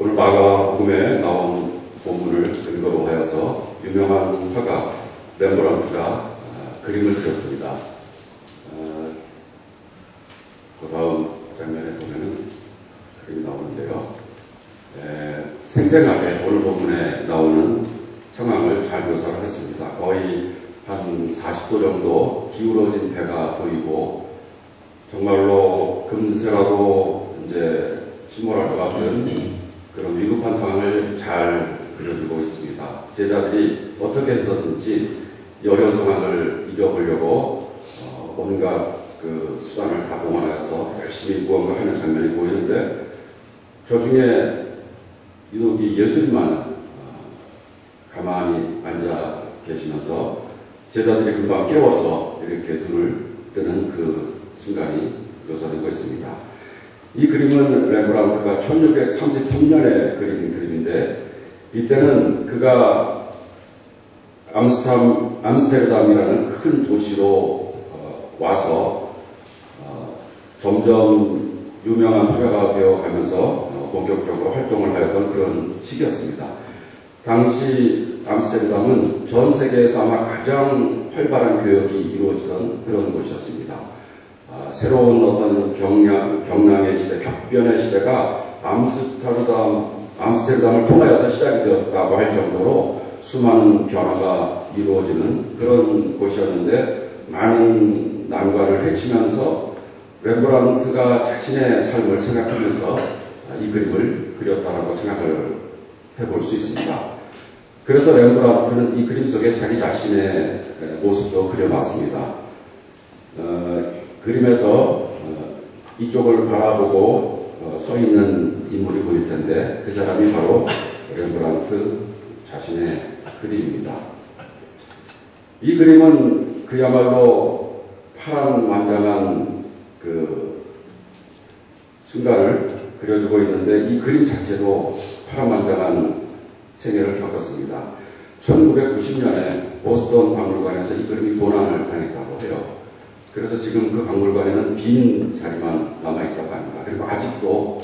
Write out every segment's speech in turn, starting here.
오늘 마가복음에 나온 본문을 근거로 하여서 유명한 화가 렘브란트가 아, 그림을 그렸습니다. 아, 그 다음 장면에 보면은 그림이 나오는데요. 에, 생생하게 오늘 본문에 나오는 상황을 잘 묘사를 했습니다. 거의 한 40도 정도 기울어진 배가 보이고 정말로 금세라도 이제 침몰할 것 같은 그런 위급한 상황을 잘 그려주고 있습니다. 제자들이 어떻게 해서든지 이 어려운 상황을 이겨보려고 어, 온갖 그 수단을 다 동원하여서 열심히 무언가 하는 장면이 보이는데 저 중에 유독 이 예수님만 어, 가만히 앉아 계시면서 제자들이 금방 깨워서 이렇게 눈을 뜨는 그 순간이 묘사되고 있습니다. 이 그림은 레브란트가 1633년에 그린 그림인데 이때는 그가 암스탐, 암스테르담이라는 큰 도시로 어, 와서 어, 점점 유명한 화가가 되어 가면서 어, 본격적으로 활동을 하였던 그런 시기였습니다. 당시 암스테르담은 전 세계에서 아마 가장 활발한 교역이 이루어지던 그런 곳이었습니다. 아, 새로운 어떤 경량, 경랑의 시대, 격변의 시대가 암스테르담, 암스테르담을 통하여서 시작이 되었다고 할 정도로 수많은 변화가 이루어지는 그런 곳이었는데 많은 난관을 헤치면서 렘브란트가 자신의 삶을 생각하면서 이 그림을 그렸다라고 생각을 해볼 수 있습니다. 그래서 렘브란트는 이 그림 속에 자기 자신의 모습도 그려놨습니다. 어, 그림에서 어, 이쪽을 바라보고 어, 서 있는 인물이 보일 텐데 그 사람이 바로 렘브란트 자신의 그림입니다. 이 그림은 그야말로 파란 만장한 그 순간을 그려주고 있는데 이 그림 자체도 파란만장한 생애를 겪었습니다. 1990년에 보스턴 박물관에서 이 그림이 도난을 당했다고 해요. 그래서 지금 그 박물관에는 빈 자리만 남아있다고 합니다. 그리고 아직도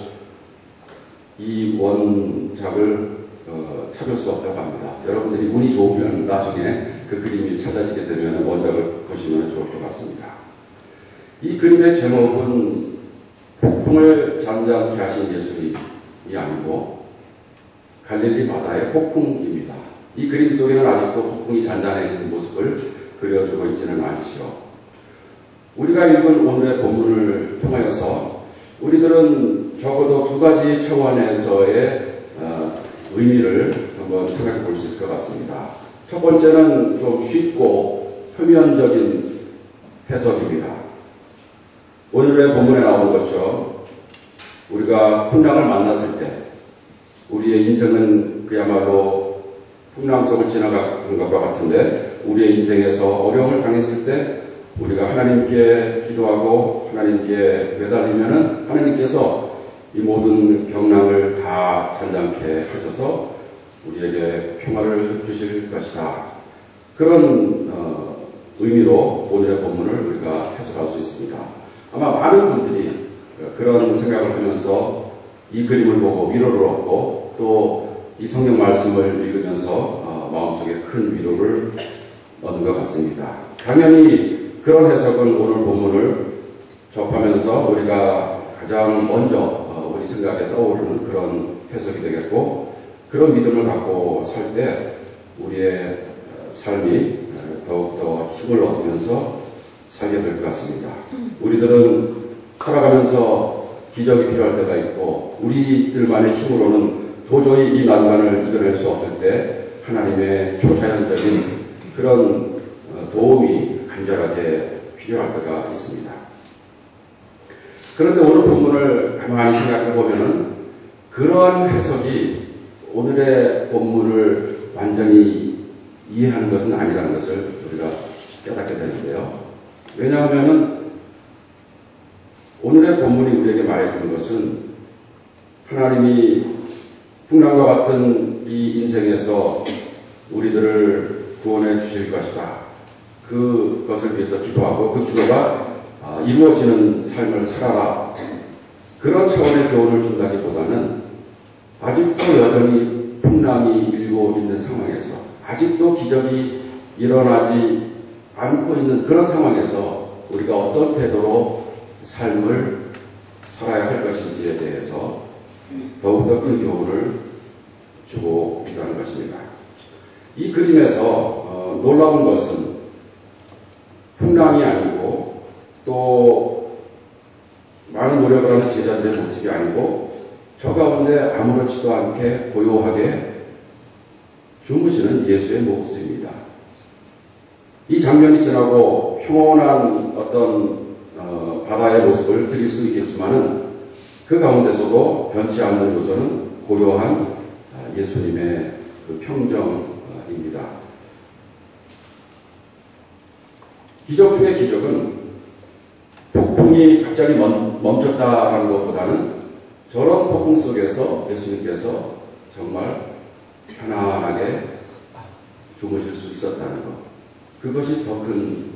이 원작을 어, 찾을 수 없다고 합니다. 여러분들이 운이 좋으면 나중에 그 그림이 찾아지게 되면 원작을 보시면 좋을 것 같습니다. 이 그림의 제목은 폭풍을 잠잠케 하신 예수님이 아니고 갈릴리 바다의 폭풍입니다. 이 그림 속에는 아직도 폭풍이 잔잔해지는 모습을 그려주고 있지는 않지요. 우리가 읽은 오늘의 본문을 통하여서 우리들은 적어도 두 가지 차원에서의 어, 의미를 한번 생각해 볼 수 있을 것 같습니다. 첫 번째는 좀 쉽고 표면적인 해석입니다. 오늘의 본문에 나오는 것처럼 우리가 풍랑을 만났을 때 우리의 인생은 그야말로 풍랑 속을 지나가는 것과 같은데 우리의 인생에서 어려움을 당했을 때 우리가 하나님께 기도하고 하나님께 매달리면은 하나님께서 이 모든 경랑을 다 잔잔케 하셔서 우리에게 평화를 주실 것이다. 그런 어, 의미로 오늘의 본문을 우리가 해석할 수 있습니다. 아마 많은 분들이 그런 생각을 하면서 이 그림을 보고 위로를 얻고 또 이 성경 말씀을 읽으면서 어, 마음속에 큰 위로를 얻은 것 같습니다. 당연히 그런 해석은 오늘 본문을 접하면서 우리가 가장 먼저 어, 우리 생각에 떠오르는 그런 해석이 되겠고 그런 믿음을 갖고 살 때 우리의 삶이 더욱더 힘을 얻으면서 살게 될 것 같습니다. 우리들은 살아가면서 기적이 필요할 때가 있고 우리들만의 힘으로는 도저히 이 난관을 이겨낼 수 없을 때 하나님의 초자연적인 그런 도움이 간절하게 필요할 때가 있습니다. 그런데 오늘 본문을 가만히 생각해 보면은 그러한 해석이 오늘의 본문을 완전히 이해하는 것은 아니라는 것을 우리가 깨닫게 되는데요. 왜냐하면은 오늘의 본문이 우리에게 말해주는 것은 하나님이 풍랑과 같은 이 인생에서 우리들을 구원해 주실 것이다. 그것을 위해서 기도하고 그 기도가 이루어지는 삶을 살아라. 그런 차원의 교훈을 준다기보다는 아직도 여전히 풍랑이 일고 있는 상황에서 아직도 기적이 일어나지 않고 있는 그런 상황에서 우리가 어떤 태도로 삶을 살아야 할 것인지에 대해서 더욱더 큰 교훈을 주고 있다는 것입니다. 이 그림에서 어, 놀라운 것은 풍랑이 아니고 또 많은 노력을 하는 제자들의 모습이 아니고 저 가운데 아무렇지도 않게 고요하게 주무시는 예수의 모습입니다. 이 장면이 지나고 평온한 어떤 어, 바다의 모습을 드릴 수 있겠지만은 그 가운데서도 변치 않는 요소는 고요한 아, 예수님의 그 평정입니다. 기적 중의 기적은 폭풍이 갑자기 멈췄다라는 것보다는 저런 폭풍 속에서 예수님께서 정말 편안하게 주무실 수 있었다는 것. 그것이 더 큰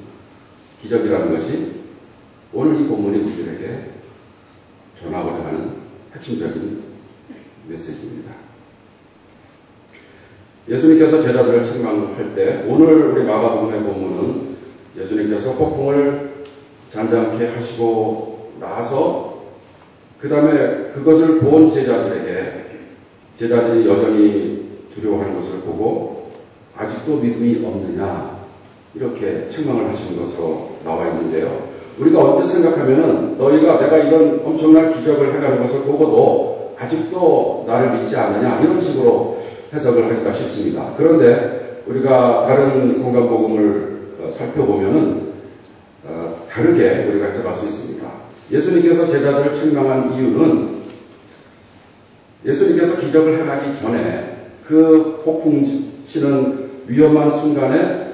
기적이라는 것이 오늘 이 본문이 우리들에게 전하고자 하는 핵심적인 메시지입니다. 예수님께서 제자들을 책망할 때 오늘 우리 마가복음의 본문은 예수님께서 폭풍을 잠잠케 하시고 나서 그 다음에 그것을 본 제자들에게 제자들이 여전히 두려워하는 것을 보고 아직도 믿음이 없느냐 이렇게 책망을 하시는 것으로 나와 있는데요. 우리가 언뜻 생각하면은 너희가 내가 이런 엄청난 기적을 해가는 것을 보고도 아직도 나를 믿지 않느냐 이런 식으로 해석을 하기가 쉽습니다. 그런데 우리가 다른 공간 복음을 어, 살펴보면은 어, 다르게 우리가 해석할 수 있습니다. 예수님께서 제자들을 책망한 이유는 예수님께서 기적을 행하기 전에 그 폭풍 치는 위험한 순간에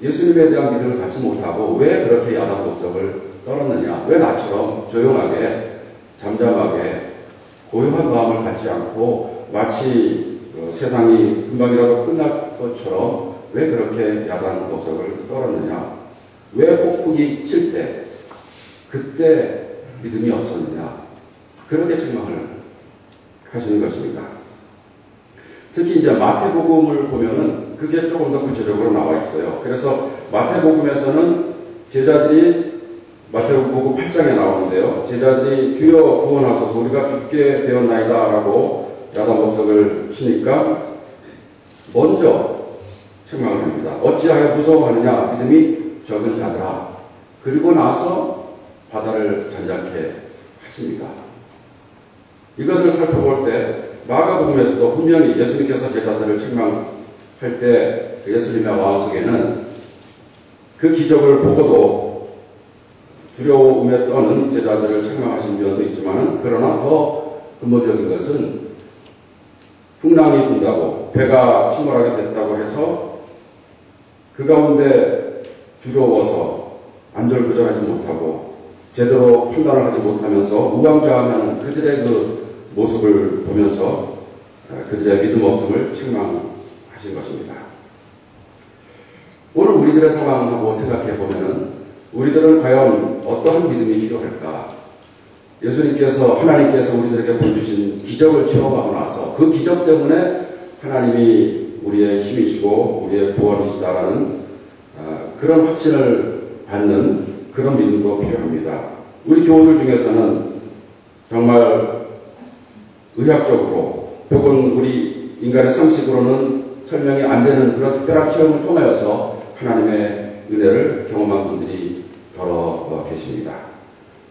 예수님에 대한 믿음을 갖지 못하고 왜 그렇게 야단 목적을 떨었느냐? 왜 나처럼 조용하게 잠잠하게 고요한 마음을 갖지 않고 마치 어, 세상이 금방이라도 끝날 것처럼 왜 그렇게 야단 목적을 떨었느냐? 왜 폭풍이 칠 때 그때 믿음이 없었느냐? 그렇게 책망을 하시는 것입니다. 특히 이제 마태복음을 보면은 그게 조금 더 구체적으로 나와 있어요. 그래서 마태복음에서는 제자들이 마태복음 8장에 나오는데요. 제자들이 주여 구원하소서 우리가 죽게 되었나이다 라고 야단 법석을 치니까 먼저 책망을 합니다. 어찌하여 무서워하느냐 믿음이 적은 자들아. 그리고 나서 바다를 잔잔케 하십니다. 이것을 살펴볼 때 마가복음에서도 분명히 예수님께서 제자들을 책망할 때그 예수님의 마음속에는 그 기적을 보고도 두려움에 떠는 제자들을 책망하신 면도 있지만 그러나 더 근본적인 것은 풍랑이 분다고 배가 침몰하게 됐다고 해서 그 가운데 두려워서 안절부절하지 못하고 제대로 판단을 하지 못하면서 우왕좌왕하는 그들의 그 모습을 보면서 어, 그들의 믿음 없음을 책망하신 것입니다. 오늘 우리들의 상황하고 생각해 보면은 우리들은 과연 어떠한 믿음이 필요할까? 예수님께서 하나님께서 우리들에게 보여주신 기적을 체험하고 나서 그 기적 때문에 하나님이 우리의 힘이시고 우리의 구원이시다라는 어, 그런 확신을 받는 그런 믿음도 필요합니다. 우리 교우들 중에서는 정말 의학적으로 혹은 우리 인간의 상식으로는 설명이 안 되는 그런 특별한 체험을 통하여서 하나님의 은혜를 경험한 분들이 더러 어, 계십니다.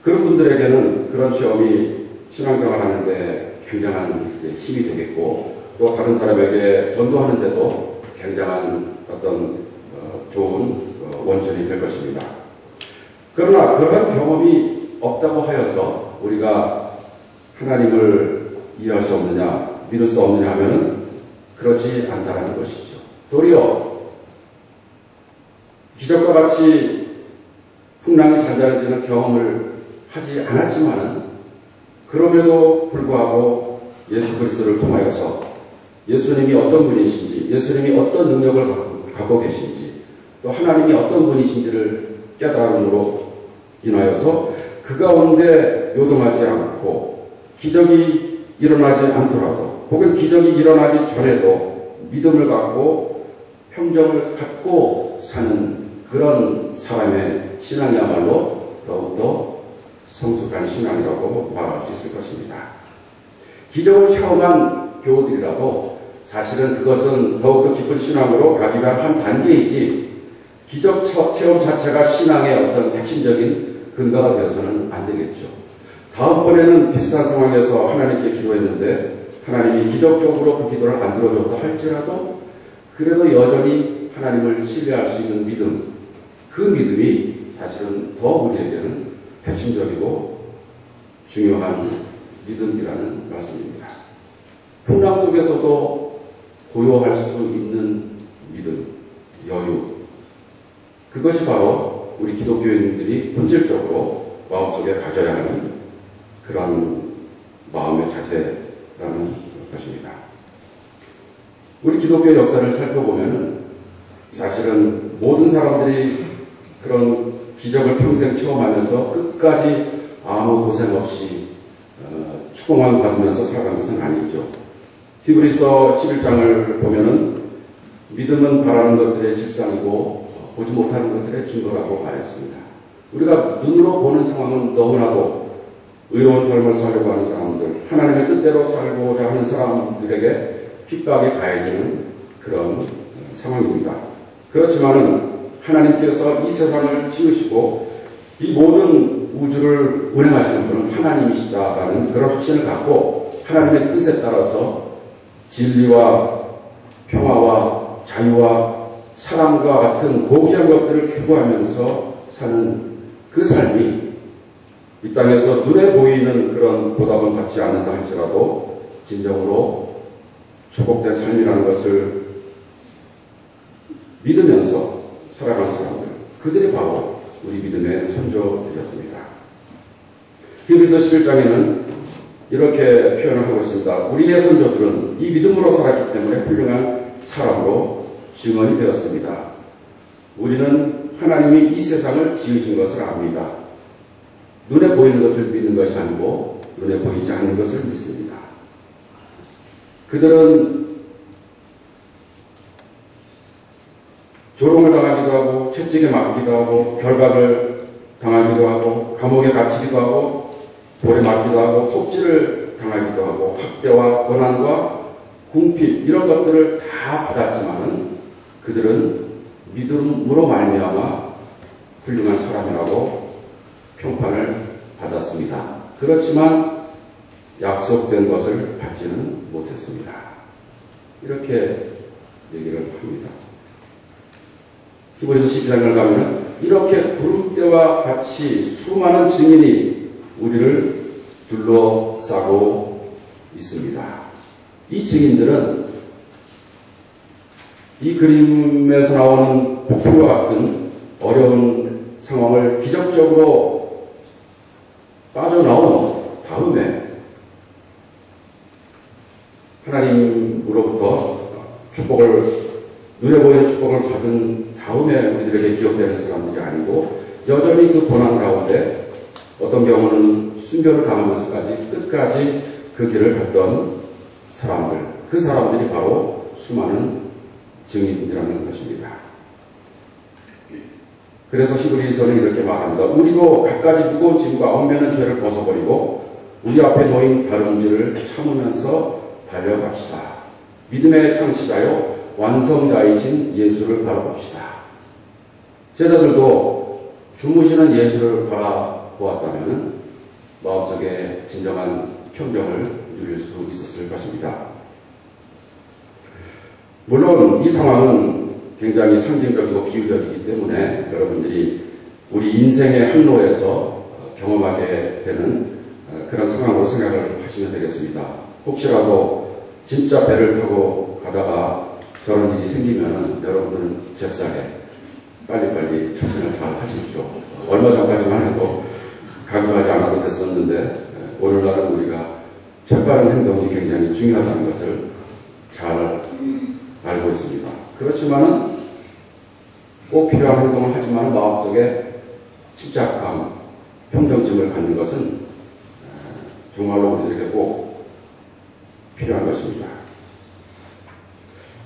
그런 분들에게는 그런 시험이 신앙생활 하는데 굉장한 힘이 되겠고 또 다른 사람에게 전도하는데도 굉장한 어떤 어, 좋은 어, 원천이 될 것입니다. 그러나 그런 경험이 없다고 하여서 우리가 하나님을 이해할 수 없느냐, 믿을 수 없느냐 하면은 그렇지 않다라는 것이죠. 도리어 기적과 같이 풍랑이 잔잔해지는 경험을 하지 않았지만은 그럼에도 불구하고 예수 그리스도를 통하여서 예수님이 어떤 분이신지, 예수님이 어떤 능력을 갖고, 계신지, 또 하나님이 어떤 분이신지를 깨달음으로 인하여서 그 가운데 요동하지 않고 기적이 일어나지 않더라도 혹은 기적이 일어나기 전에도 믿음을 갖고 평정을 갖고 사는 그런 사람의 신앙이야말로 더욱더 성숙한 신앙이라고 말할 수 있을 것입니다. 기적을 체험한 교우들이라도 사실은 그것은 더욱더 깊은 신앙으로 가기 위한 한 단계이지 기적 체험 자체가 신앙의 어떤 핵심적인 근거가 되어서는 안 되겠죠. 다음번에는 비슷한 상황에서 하나님께 기도했는데 하나님이 기적적으로 그 기도를 안 들어줬다 할지라도 그래도 여전히 하나님을 신뢰할 수 있는 믿음, 그 믿음이 사실은 더 우리에게는 핵심적이고 중요한 믿음이라는 말씀입니다. 풍랑 속에서도 고요할 수 있는 믿음, 여유. 그것이 바로 우리 기독교인들이 본질적으로 마음속에 가져야 하는 그런 마음의 자세라는 것입니다. 우리 기독교 역사를 살펴보면 사실은 모든 사람들이 그런 기적을 평생 체험하면서 끝까지 아무 고생 없이 어, 축복만 받으면서 살아간 것은 아니죠. 히브리서 11장을 보면은 믿음은 바라는 것들의 질상이고 보지 못하는 것들의 증거라고 말했습니다. 우리가 눈으로 보는 상황은 너무나도 의로운 삶을 살려고 하는 사람들, 하나님의 뜻대로 살고자 하는 사람들에게 핍박이 가해지는 그런 상황입니다. 그렇지만은 하나님께서 이 세상을 지으시고 이 모든 우주를 운행하시는 분은 하나님이시다라는 그런 확신을 갖고 하나님의 뜻에 따라서 진리와 평화와 자유와 사랑과 같은 고귀한 것들을 추구하면서 사는 그 삶이 이 땅에서 눈에 보이는 그런 보답은 받지 않는다 할지라도 진정으로 축복된 삶이라는 것을 믿으면서 살아갈 사람들, 그들이 바로 우리 믿음의 선조들이었습니다. 히브리서 11장에는 이렇게 표현을 하고 있습니다. 우리의 선조들은 이 믿음으로 살았기 때문에 훌륭한 사람으로 증언이 되었습니다. 우리는 하나님이 이 세상을 지으신 것을 압니다. 눈에 보이는 것을 믿는 것이 아니고 눈에 보이지 않는 것을 믿습니다. 그들은 조롱을 당하기도 하고 채찍에 맞기도 하고 결박을 당하기도 하고 감옥에 갇히기도 하고 돌에 맞기도 하고 톱질을 당하기도 하고 학대와 고난과 궁핍 이런 것들을 다 받았지만은 그들은 믿음으로 말미암아 훌륭한 사람이라고 평판을 받았습니다. 그렇지만 약속된 것을 받지는 못했습니다. 이렇게 얘기를 합니다. 기본에서 12장을 가면은 이렇게 구름대와 같이 수많은 증인이 우리를 둘러싸고 있습니다. 이 증인들은 이 그림에서 나오는 폭풍과 같은 어려운 상황을 기적적으로 빠져나온 다음에 하나님으로부터 축복을 눈에 보이는 축복을 받은 다음에 우리들에게 기억되는 사람들이 아니고 여전히 그 고난 가운데 어떤 경우는 순교를 당하면서까지 끝까지 그 길을 갔던 사람들 그 사람들이 바로 수많은 증인이라는 것입니다. 그래서 히브리서는 이렇게 말합니다. 우리도 갖가지 무거운 짐과 얽매는 죄를 벗어버리고 우리 앞에 놓인 다름질을 참으면서 달려갑시다. 믿음의 창시자요 완성자이신 예수를 바라봅시다. 제자들도 주무시는 예수를 바라 보았다면 마음속에 진정한 평정을 누릴 수 있었을 것입니다. 물론 이 상황은 굉장히 상징적이고 비유적이기 때문에 여러분들이 우리 인생의 항로에서 경험하게 되는 그런 상황으로 생각을 하시면 되겠습니다. 혹시라도 진짜 배를 타고 가다가 저런 일이 생기면 여러분들은 잽싸게 빨리빨리 처신을 잘 하십시오. 얼마 전까지만 해도 않아도 됐었는데 오늘날은 우리가 재빠른 행동이 굉장히 중요하다는 것을 잘 알고 있습니다. 그렇지만은 꼭 필요한 행동을 하지만 마음속에 침착함, 평정심을 갖는 것은 정말로 우리들에게 꼭 필요한 것입니다.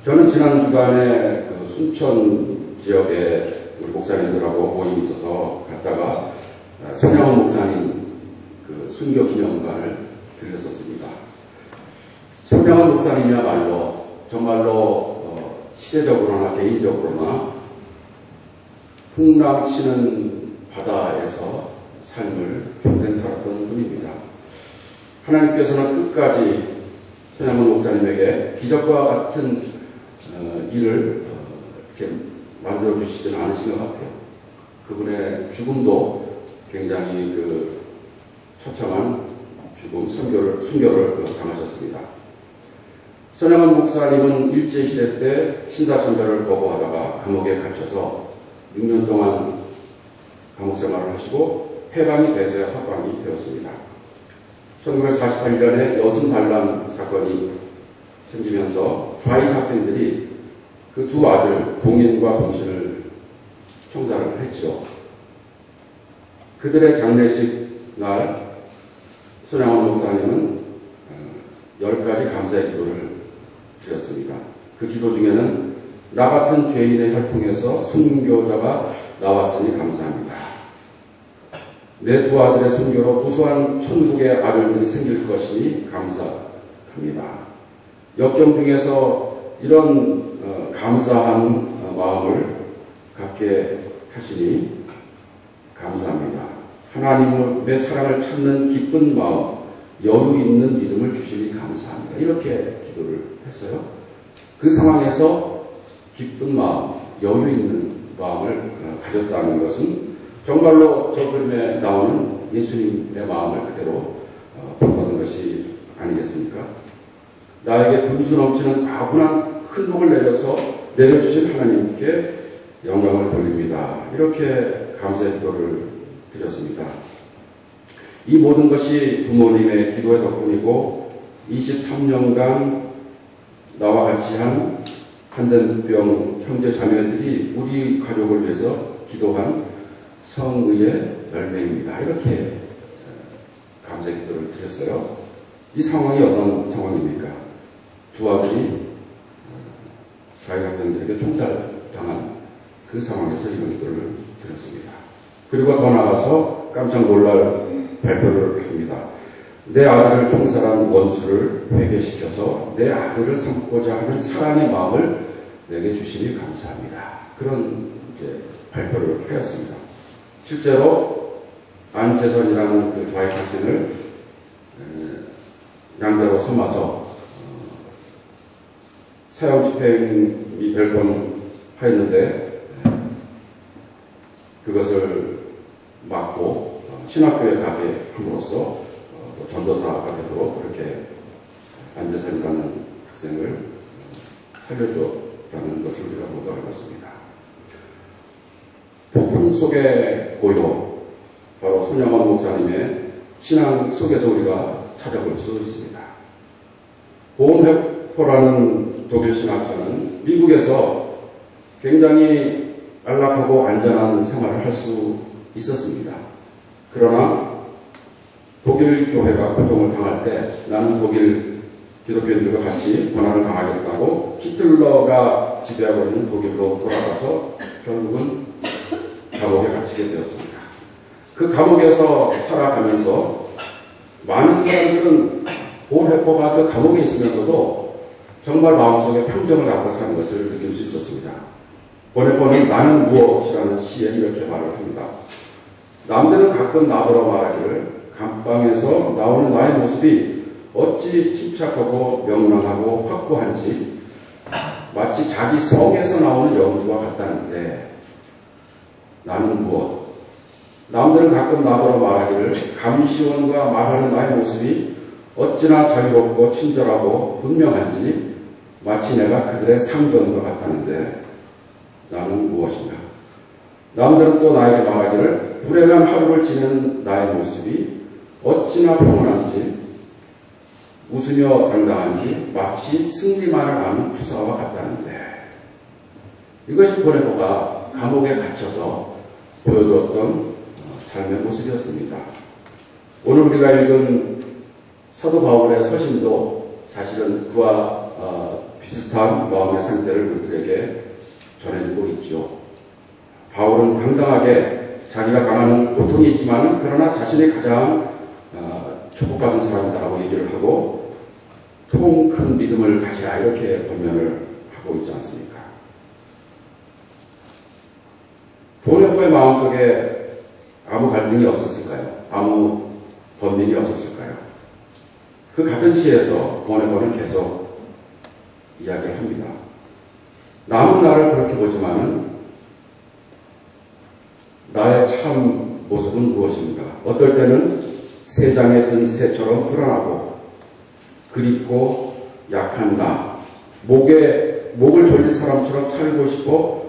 저는 지난 주간에 그 순천 지역에 우리 목사님들하고 모임이 있어서 갔다가 손양원 목사님 그 순교 기념관을 들렸었습니다. 손양원 목사님이야말로 정말로 어 시대적으로나 개인적으로나 풍랑치는 바다에서 삶을 평생 살았던 분입니다. 하나님께서는 끝까지 손양원 목사님에게 기적과 같은 어, 일을 어, 이렇게 만들어 주시지는 않으신 것 같아요. 그분의 죽음도 굉장히 그 처참한 죽음, 순교를, 순교를 당하셨습니다. 손양원 목사님은 일제시대 때 신사참배를 거부하다가 감옥에 갇혀서 6년 동안 감옥 생활을 하시고 해방이 돼서야 석방이 되었습니다. 1948년에 여순 반란 사건이 생기면서 좌익 학생들이 그 두 아들 동인과 동신을 총살을 했죠. 그들의 장례식 날 손양원 목사님은 어, 열 가지 감사의 기도를 드렸습니다. 그 기도 중에는 나 같은 죄인의 혈통에서 순교자가 나왔으니 감사합니다. 내 두 아들의 순교로 무수한 천국의 아들들이 생길 것이니 감사합니다. 역경 중에서 이런 어, 감사한 어, 마음을 갖게 하시니 감사합니다. 하나님을 내 사랑을 찾는 기쁜 마음, 여유 있는 믿음을 주시니 감사합니다. 이렇게 기도를 했어요. 그 상황에서 기쁜 마음, 여유 있는 마음을 어, 가졌다는 것은 정말로 저 그림에 나오는 예수님의 마음을 그대로 본받은 것이 아니겠습니까? 나에게 분수 넘치는 과분한 큰 복을 내려서 내려주신 하나님께 영광을 돌립니다. 이렇게 감사의 기도를 드렸습니다. 이 모든 것이 부모님의 기도의 덕분이고 23년간 나와 같이 한 한센병 형제 자매들이 우리 가족을 위해서 기도한 성의의 열매입니다. 이렇게 감사의 기도를 드렸어요. 이 상황이 어떤 상황입니까? 두 아들이 좌익 학생들에게 총살당한 그 상황에서 이런 기도를 드렸습니다. 그리고 더 나아가서 깜짝 놀랄 발표를 합니다. 내 아들을 총살한 원수를 회개시켜서 내 아들을 삼고자 하는 사랑의 마음을 내게 주시니 감사합니다. 그런 이제 발표를 하였습니다. 실제로 안재선이라는 그 좌익 학생을 양대로 삼아서 사형 집행이 될 뻔하였는데 그것을 막고 신학교에 가게 함으로써 전도사가 되도록 그렇게 안재선이라는 학생을 살려주었다는 것을 우리가 모두 알고 있습니다. 폭풍 속의 고요, 바로 손양원 목사님의 신앙 속에서 우리가 찾아볼 수 있습니다. 보온회포라는 독일 신학자는 미국에서 굉장히 안락하고 안전한 생활을 할 수 있었습니다. 그러나 독일 교회가 고통을 당할 때 나는 독일 기독교인들과 같이 고난을 당하겠다고 히틀러가 지배하고 있는 독일로 돌아가서 결국은 감옥에 갇히게 되었습니다. 그 감옥에서 살아가면서 많은 사람들은 보온회포가 그 감옥에 있으면서도 정말 마음속에 평정을 갖고 사는 것을 느낄 수 있었습니다. 보네포는 나는 무엇이라는 시에 이렇게 말을 합니다. 남들은 가끔 나더러 말하기를 감방에서 나오는 나의 모습이 어찌 침착하고 명랑하고 확고한지 마치 자기 성에서 나오는 영주와 같다는데 나는 무엇? 남들은 가끔 나더러 말하기를 감시원과 말하는 나의 모습이 어찌나 자유롭고 친절하고 분명한지 마치 내가 그들의 상전과 같다는데 나는 무엇인가? 남들은 또 나에게 말하기를 불행한 하루를 지내는 나의 모습이 어찌나 평온한지 웃으며 당당한지 마치 승리만을 아는 투사와 같다는데 이것이 보네포가 감옥에 갇혀서 보여주었던 삶의 모습이었습니다. 오늘 우리가 읽은 사도 바울의 서신도 사실은 그와 어, 비슷한 마음의 상태를 우리들에게. 바울은 당당하게 자기가 당하는 고통이 있지만 그러나 자신이 가장 어, 축복받은 사람이다라고 얘기를 하고 통큰 믿음을 가지라 이렇게 권면을 하고 있지 않습니까? 보네포의 마음속에 아무 갈등이 없었을까요? 아무 번민이 없었을까요? 그 같은 시에서 보네포는 계속 이야기를 합니다. 남은 나를 그렇게 보지만은 나의 참 모습은 무엇입니까? 어떨 때는 세장에 든 새처럼 불안하고 그립고 약한 나, 목에 목을 졸린 사람처럼 살고 싶어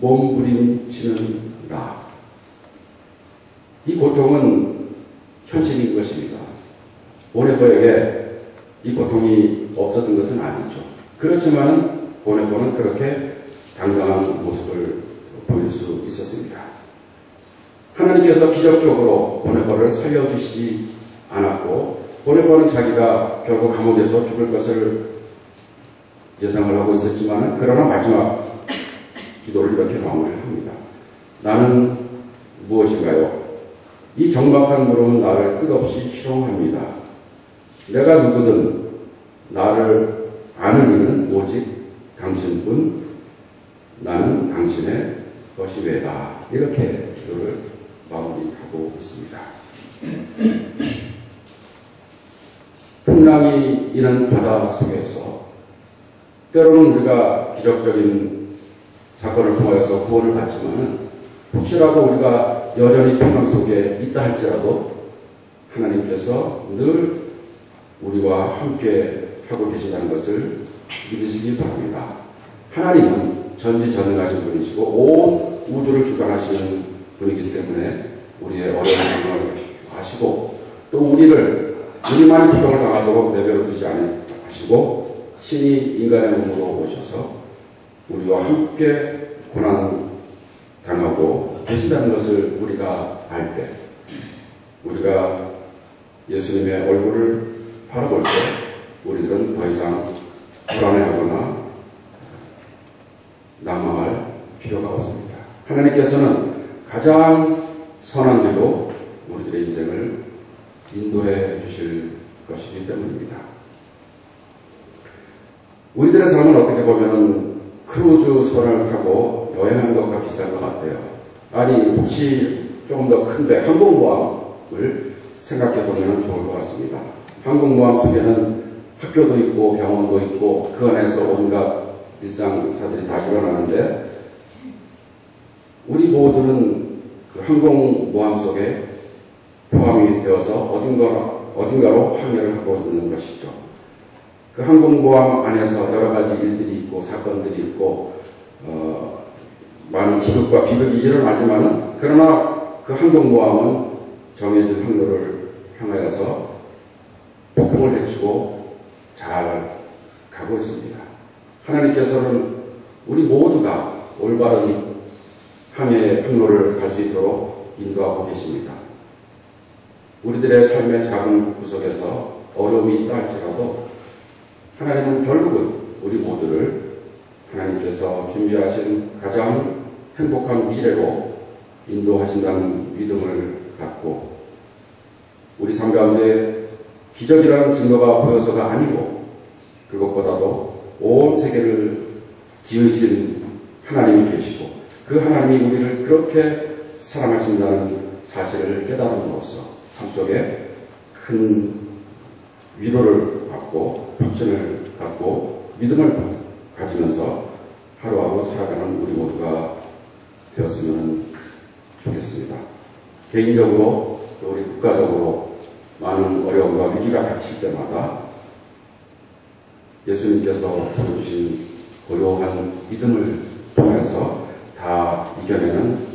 몸부림치는 나. 이 고통은 현실인 것입니다. 보네포에게 이 고통이 없었던 것은 아니죠. 그렇지만 보네포는 그렇게 당당한 모습을 보일 수 있었습니다. 하나님께서 기적적으로 보네포를 살려주시지 않았고 보네포는 자기가 결국 감옥에서 죽을 것을 예상을 하고 있었지만 그러나 마지막 기도를 이렇게 마무리를 합니다. 나는 무엇인가요? 이 정박한 물음은 나를 끝없이 희롱합니다. 내가 누구든 나를 아는 이는 오직 당신뿐 나는 당신의 것이 왜다. 이렇게 기도를 마무리하고 있습니다. 풍랑이 이는 바다 속에서 때로는 우리가 기적적인 사건을 통하여서 구원을 받지만은 혹시라도 우리가 여전히 평강 속에 있다 할지라도 하나님께서 늘 우리와 함께 하고 계신다는 것을 믿으시기 바랍니다. 하나님은 전지전능하신 분이시고 온 우주를 주관하시는 분이기 때문에 우리의 어려운 상황을 아시고 또 우리를 우리만이 고통을 당하도록 내버려 두지 않으시고 신이 인간의 몸으로 오셔서 우리와 함께 고난 당하고 계신다는 것을 우리가 알 때, 우리가 예수님의 얼굴을 바라볼 때, 우리들은 더 이상 불안해하거나 난망할 필요가 없습니다. 하나님께서는 가장 선한 길로 우리들의 인생을 인도해 주실 것이기 때문입니다. 우리들의 삶은 어떻게 보면 크루즈 선을 타고 여행하는 것과 비슷한 것 같아요. 아니, 혹시 조금 더 큰데 항공모함을 생각해 보면 좋을 것 같습니다. 항공모함 속에는 학교도 있고 병원도 있고 그 안에서 온갖 일상사들이 다 일어나는데 우리 모두는 그 항공 모함 속에 포함이 되어서 어딘가, 어딘가로 항해를 하고 있는 것이죠. 그 항공모함 안에서 여러 가지 일들이 있고 사건들이 있고 어, 많은 기득과 비극이 일어나지만은 그러나 그 항공모함은 정해진 항로를 향하여서 폭풍을 헤치고 잘 가고 있습니다. 하나님께서는 우리 모두가 올바른 항해의 항로를 갈 수 있도록 인도하고 계십니다. 우리들의 삶의 작은 구석에서 어려움이 있다 할지라도 하나님은 결국은 우리 모두를 하나님께서 준비하신 가장 행복한 미래로 인도하신다는 믿음을 갖고 우리 삶 가운데 기적이라는 증거가 보여서가 아니고 그것보다도 온 세계를 지으신 하나님이 계시고 그 하나님이 우리를 그렇게 사랑하신다는 사실을 깨달음으로써 삶 속에 큰 위로를 받고 확신을 갖고 믿음을 가지면서 하루하루 살아가는 우리 모두가 되었으면 좋겠습니다. 개인적으로 또 우리 국가적으로 많은 어려움과 위기가 닥칠 때마다 예수님께서 보여주신 고요한 믿음을 통해서 다 이겨내는